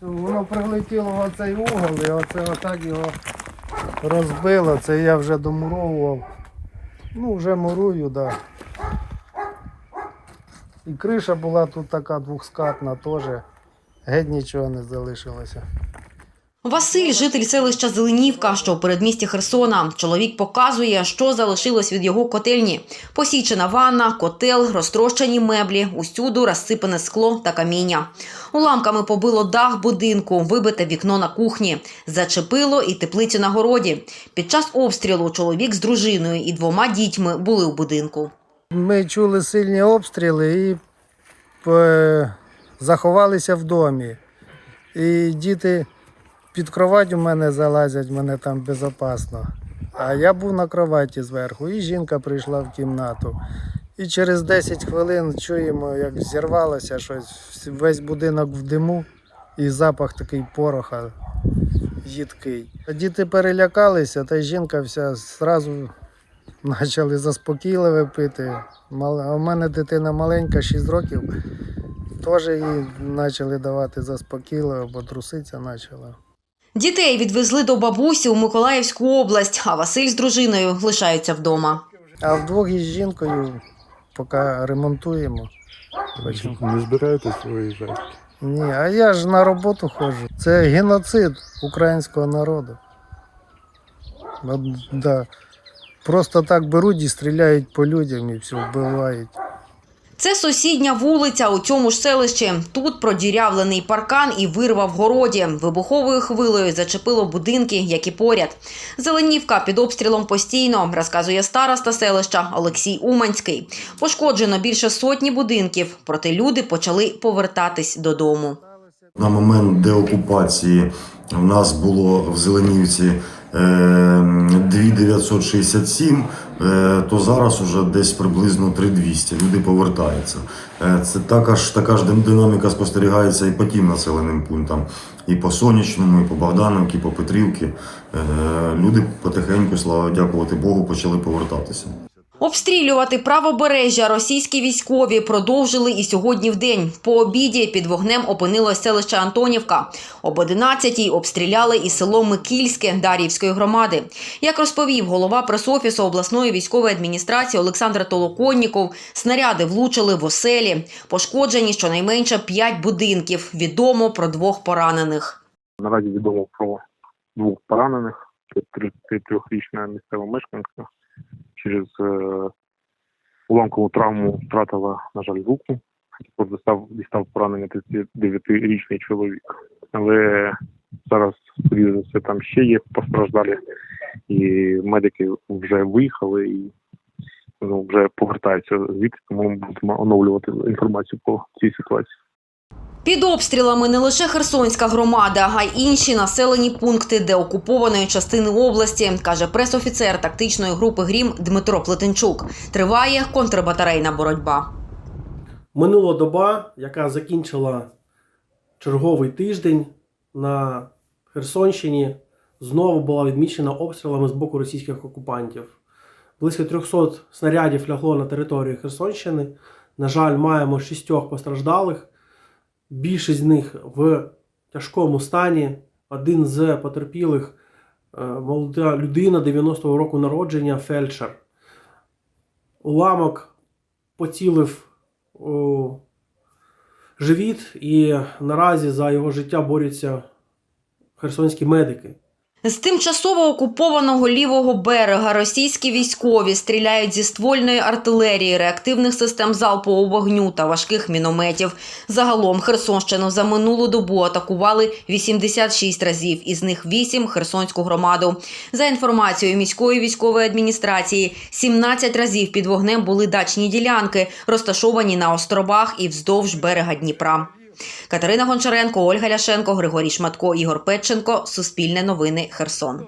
Воно прилетіло в оцей угол і оце отак його розбило. Це я вже домуровував. Ну, вже мурую, так. Да. І криша була тут така двохскатна теж. Геть нічого не залишилося. Василь, житель селища Зеленівка, що у передмісті Херсона. Чоловік показує, що залишилось від його котельні: посічена ванна, котел, розтрощені меблі, усюду розсипане скло та каміння. Уламками побило дах будинку, вибите вікно на кухні, зачепило і теплицю на городі. Під час обстрілу чоловік з дружиною і двома дітьми були у будинку. Ми чули сильні обстріли і е, заховалися в домі. І діти під кровать у мене залазять, мене там безпечно. А я був на кроваті зверху, і жінка прийшла в кімнату. І через 10 хвилин чуємо, як зірвалося щось, весь будинок в диму, і запах такий пороха їдкий. Діти перелякалися, та й жінка вся зразу почали заспокійливе пити. У мене дитина маленька, 6 років. Теж їй почали давати заспокійливе, бо труситься почала. Дітей відвезли до бабусі у Миколаївську область, а Василь з дружиною лишаються вдома. А вдвох із жінкою поки ремонтуємо. Не збираєтесь виїжджати? Ні, а я ж на роботу ходжу. Це геноцид українського народу. От, да. Просто так беруть і стріляють по людям і все вбивають. Це сусідня вулиця у цьому ж селищі. Тут продірявлений паркан і вирва в городі. Вибуховою хвилею зачепило будинки, як і поряд. Зеленівка під обстрілом постійно, розказує староста селища Олексій Уманський. Пошкоджено більше сотні будинків, проте люди почали повертатись додому. На момент деокупації в нас було в Зеленівці 2967, е, то зараз уже десь приблизно 3200. Люди повертаються. Е, Це також така ж динаміка спостерігається і по тим населеним пунктам, і по Сонячному, і по Богдановці, і по Петрівці. Е, Люди потихеньку, слава дякувати Богу, почали повертатися. Обстрілювати правобережжя російські військові продовжили і сьогодні в день. По обіді під вогнем опинилось селище Антонівка. Об 11-й обстріляли і село Микільське Дар'ївської громади. Як розповів голова пресофісу обласної військової адміністрації Олександр Толоконніков, снаряди влучили в оселі. Пошкоджені щонайменше п'ять будинків. Відомо про двох поранених. Наразі відомо про двох поранених. Це 33-річна місцева мешканка. Через е, уламкову травму втратила, на жаль, руку. Дістав, дістав поранення 39-річний чоловік. Але зараз, за все, там ще є постраждалі, і медики вже виїхали і ну, вже повертаються звідти, тому будемо оновлювати інформацію по цій ситуації. Під обстрілами не лише Херсонська громада, а й інші населені пункти деокупованої частини області, каже пресофіцер тактичної групи Грім Дмитро Плетенчук. Триває контрбатарейна боротьба. Минула доба, яка закінчила черговий тиждень на Херсонщині, знову була відмічена обстрілами з боку російських окупантів. Близько 300 снарядів лягло на територію Херсонщини. На жаль, маємо шістьох постраждалих. Більшість з них в тяжкому стані. Один з потерпілих е, молода людина 90-го року народження, фельдшер. Уламок поцілив у живіт, і наразі за його життя борються херсонські медики. З тимчасово окупованого лівого берега російські військові стріляють зі ствольної артилерії, реактивних систем залпового вогню та важких мінометів. Загалом Херсонщину за минулу добу атакували 86 разів, із них 8 – Херсонську громаду. За інформацією міської військової адміністрації, 17 разів під вогнем були дачні ділянки, розташовані на островах і вздовж берега Дніпра. Катерина Гончаренко, Ольга Ляшенко, Григорій Шматко, Ігор Петченко. Суспільне новини. Херсон.